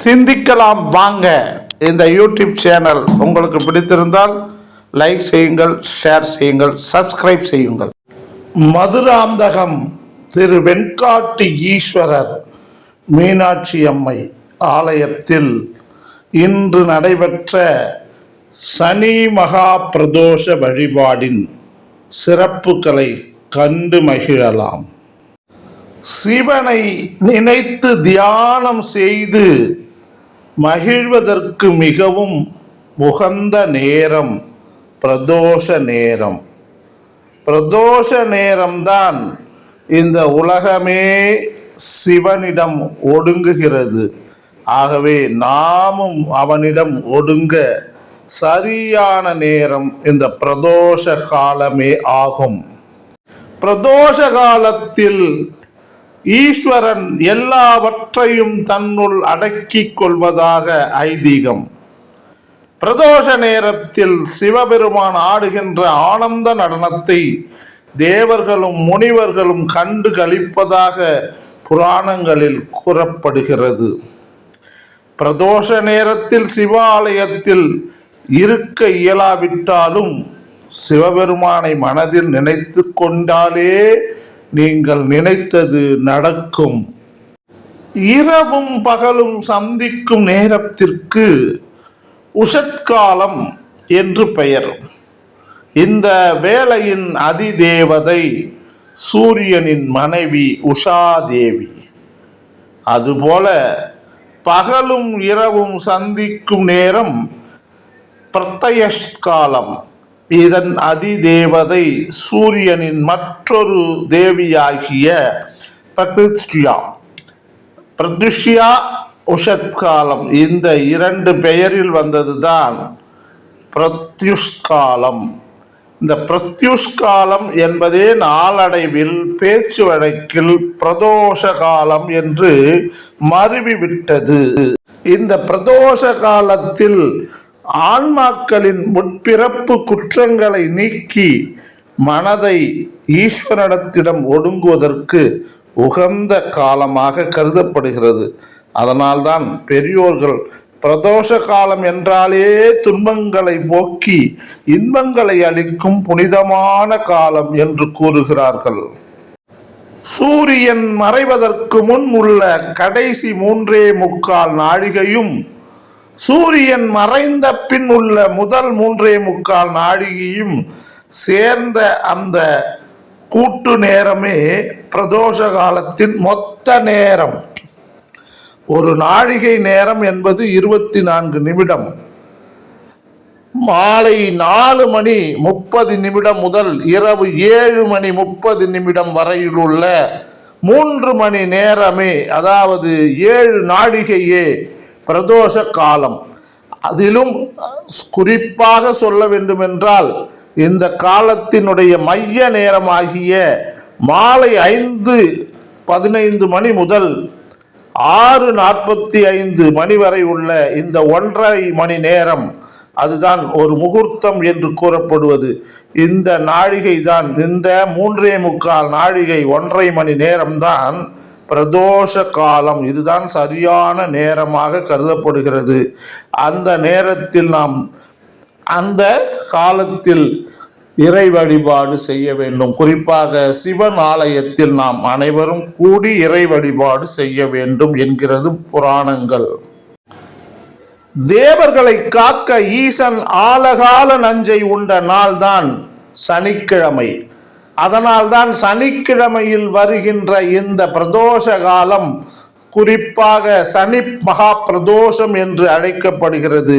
சிந்திக்கலாம் வாங்க. இந்த யூடியூப் சேனல் உங்களுக்கு பிடித்திருந்தால் லைக் செய்யுங்கள் ஷேர் செய்யுங்கள் சப்ஸ்கிரைப் செய்யுங்கள். மதுராந்தகம் திரு வெண்காட்டு ஈஸ்வரர் மீனாட்சி அம்மை ஆலயத்தில் இன்று நடைபெற்ற சனி மகா பிரதோஷ வழிபாடின் சிறப்புகளை கண்டு மகிழலாம். சிவனை நினைத்து தியானம் செய்து மகிழ்வதற்கு மிகவும் உகந்த நேரம் பிரதோஷ நேரம். பிரதோஷ நேரம்தான் இந்த உலகமே சிவனிடம் ஒடுங்குகிறது. ஆகவே நாமும் அவனிடம் ஒடுங்க சரியான நேரம் இந்த பிரதோஷ காலமே ஆகும். பிரதோஷ காலத்தில் ஈஸ்வரன் எல்லாவற்றையும் தன்னுள் அடக்கிக் கொள்வதாக ஐதீகம். பிரதோஷ நேரத்தில் சிவபெருமான் ஆடுகின்ற ஆனந்த நடனத்தை தேவர்களும் முனிவர்களும் கண்டு கழிப்பதாக புராணங்களில் கூறப்படுகிறது. பிரதோஷ நேரத்தில் சிவாலயத்தில் இருக்க இயலாவிட்டாலும் சிவபெருமானை மனதில் நினைத்து கொண்டாலே நீங்கள் நினைத்தது நடக்கும். இரவும் பகலும் சந்திக்கும் நேரத்திற்கு உஷத்காலம் என்று பெயர். இந்த வேலையின் அதிதேவதை சூரியனின் மனைவி உஷாதேவி. அதுபோல பகலும் இரவும் சந்திக்கும் நேரம் பிரத்தயஷ்காலம் இதன் அதிதேவதை சூரியனின் மற்றொரு தேவியாகிய பிரதிஷ்டியா. பிரதிஷ்யா உஷத்காலம் இந்த இரண்டு பெயரில் வந்ததுதான் பிரத்யுஷ்காலம். இந்த பிரத்யுஷ்காலம் என்பதே நாளடைவில் பேச்சு வழக்கில் பிரதோஷ காலம் என்று மருவிவிட்டது. இந்த பிரதோஷ காலத்தில் ஆன்மாக்களின் முற்பிறப்பு குற்றங்களை நீக்கி மனதை ஈஸ்வரனிடத்திடம் ஒடுங்குவதற்கு உகந்த காலமாக கருதப்படுகிறது. அதனால்தான் பெரியோர்கள் பிரதோஷ காலம் என்றாலே துன்பங்களை போக்கி இன்பங்களை அளிக்கும் புனிதமான காலம் என்று கூறுகிறார்கள். சூரியன் மறைவதற்கு முன் உள்ள கடைசி மூன்றே முக்கால் நாழிகையும் சூரியன் மறைந்த பின் உள்ள முதல் மூன்றே முக்கால் நாழிகையும் சேர்ந்த அந்த கூட்டு நேரமே பிரதோஷ காலத்தின் மொத்த நேரம். ஒரு நாழிகை நேரம் என்பது இருபத்தி நான்கு நிமிடம். மாலை நாலு மணி முப்பது நிமிடம் முதல் இரவு ஏழு மணி முப்பது நிமிடம் வரையிலுள்ள மூன்று மணி நேரமே அதாவது ஏழு நாழிகையே பிரதோஷ காலம் அதிலும் குறிப்பாக சொல்ல வேண்டுமென்றால் இந்த காலத்தினுடைய மைய நேரமாகிய மாலை ஐந்து பதினைந்து மணி முதல் ஆறு நாற்பத்தி ஐந்து மணி வரை உள்ள இந்த ஒன்றரை மணி நேரம் அதுதான் ஒரு முகூர்த்தம் என்று கூறப்படுவது. இந்த நாழிகை தான் இந்த மூன்றே முக்கால் நாழிகை ஒன்றரை மணி நேரம்தான் பிரதோஷ காலம் இதுதான் சரியான நேரமாக கருதப்படுகிறது. அந்த நேரத்தில் நாம் அந்த காலத்தில் இறை வழிபாடு செய்ய வேண்டும். குறிப்பாக சிவன் ஆலயத்தில் நாம் அனைவரும் கூடி இறை வழிபாடு செய்ய வேண்டும் என்கிறது புராணங்கள். தேவர்களை காக்க ஈசன் ஆலகால நஞ்சை உண்ட நாள்தான் சனிக்கிழமை. அதனால்தான் சனிக்கிழமையில் வருகின்ற இந்த பிரதோஷ காலம் குறிப்பாக சனி மகா பிரதோஷம் என்று அழைக்கப்படுகிறது.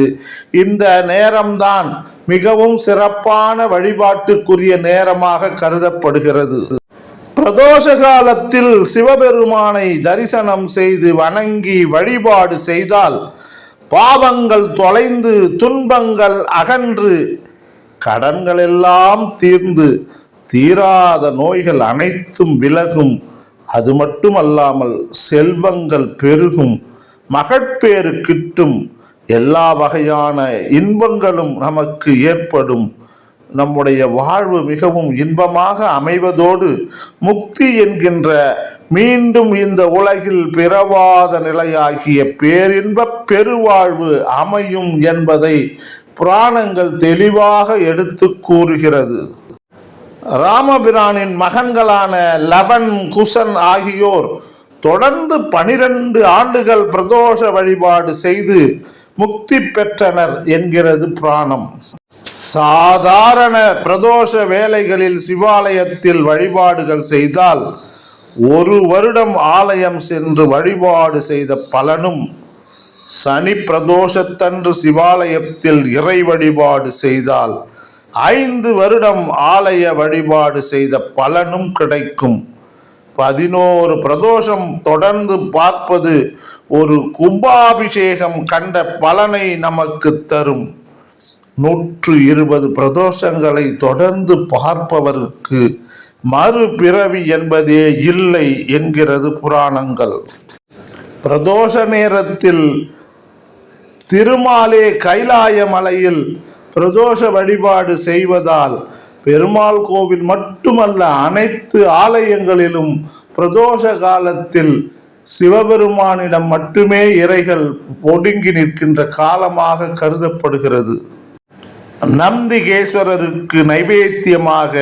இந்த நேரம்தான் மிகவும் சிறப்பான வழிபாட்டுக்குரிய நேரமாக கருதப்படுகிறது. பிரதோஷ காலத்தில் சிவபெருமானை தரிசனம் செய்து வணங்கி வழிபாடு செய்தால் பாவங்கள் தொலைந்து துன்பங்கள் அகன்று கடன்கள் எல்லாம் தீர்ந்து தீராத நோய்கள் அனைத்தும் விலகும். அது மட்டுமல்லாமல் செல்வங்கள் பெருகும். மகட்பேறு கிட்டும். எல்லா வகையான இன்பங்களும் நமக்கு ஏற்படும். நம்முடைய வாழ்வு மிகவும் இன்பமாக அமைவதோடு முக்தி என்கின்ற மீண்டும் இந்த உலகில் பிறவாத நிலையாகிய பேரின்பப் பெருவாழ்வு அமையும் என்பதை புராணங்கள் தெளிவாக எடுத்து கூறுகிறது. ராமபிரானின் மகன்களான லவன் குசன் ஆகியோர் தொடர்ந்து பனிரெண்டு ஆண்டுகள் பிரதோஷ வழிபாடு செய்து முக்தி பெற்றனர் என்கிறது புராணம். சாதாரண பிரதோஷ வேலைகளில் சிவாலயத்தில் வழிபாடுகள் செய்தால் ஒரு வருடம் ஆலயம் சென்று வழிபாடு செய்த பலனும் சனி பிரதோஷத்தன்று சிவாலயத்தில் இறை வழிபாடு செய்தால் ஐந்து வருடம் ஆலய வழிபாடு செய்த பலனும் கிடைக்கும். பதினோரு பிரதோஷம் தொடர்ந்து பார்ப்பது ஒரு கும்பாபிஷேகம் கண்ட பலனை நமக்கு தரும். நூற்று இருபது பிரதோஷங்களை தொடர்ந்து பார்ப்பவருக்கு மறுபிறவி என்பதே இல்லை என்கிறது புராணங்கள். பிரதோஷ நேரத்தில் திருமாலே கைலாய மலையில் பிரதோஷ வழிபாடு செய்வதால் பெருமாள் கோவில் மட்டுமல்ல அனைத்து ஆலயங்களிலும் பிரதோஷ காலத்தில் சிவபெருமானிடம் மட்டுமே இறைகள் ஒடுங்கி நிற்கின்ற காலமாக கருதப்படுகிறது. நந்திகேஸ்வரருக்கு நைவேத்தியமாக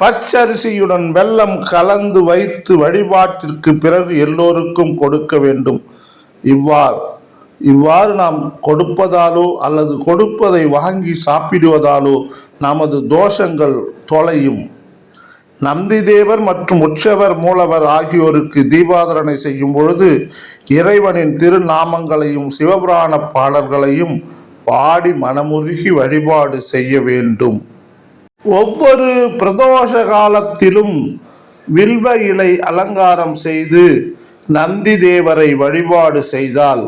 பச்சரிசியுடன் வெள்ளம் கலந்து வைத்து வழிபாட்டிற்கு பிறகு எல்லோருக்கும் கொடுக்க வேண்டும். இவ்வாறு இவ்வாறு நாம் கொடுப்பதாலோ அல்லது கொடுப்பதை வாங்கி சாப்பிடுவதாலோ நமது தோஷங்கள் தொலையும். நந்திதேவர் மற்றும் உற்சவர் மூலவர் ஆகியோருக்கு தீபாதரணை செய்யும் பொழுது இறைவனின் திருநாமங்களையும் சிவபுராண பாடல்களையும் பாடி மனமுருகி வழிபாடு செய்ய வேண்டும். ஒவ்வொரு பிரதோஷ காலத்திலும் வில்வ இலை அலங்காரம் செய்து நந்தி தேவரை வழிபாடு செய்தால்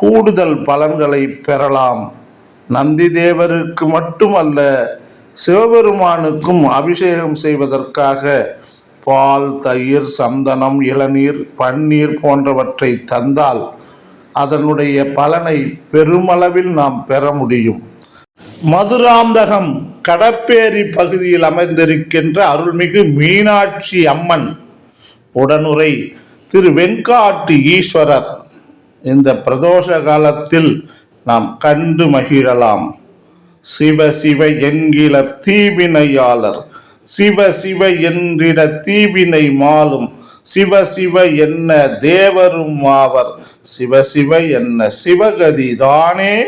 கூடுதல் பலன்களை பெறலாம். நந்தி தேவருக்கு மட்டுமல்ல சிவபெருமானுக்கும் அபிஷேகம் செய்வதற்காக பால் தயிர் சந்தனம் இளநீர் பன்னீர் போன்றவற்றை தந்தால் அதனுடைய பலனை பெருமளவில் நாம் பெற முடியும். மதுராந்தகம் கடப்பேரி பகுதியில் அமைந்திருக்கின்ற அருள்மிகு மீனாட்சி அம்மன் உடனுரை திரு வெண்காட்டு ஈஸ்வரர். இந்த பிரதோஷ காலத்தில் நாம் கண்டு மகிழலாம். சிவ சிவ என்கிற தீவினையாளர் சிவ சிவ என்றிட தீவினை மாலும் சிவ சிவ என்ன தேவரும் ஆவர் சிவ சிவ என்ன சிவகதி தானே?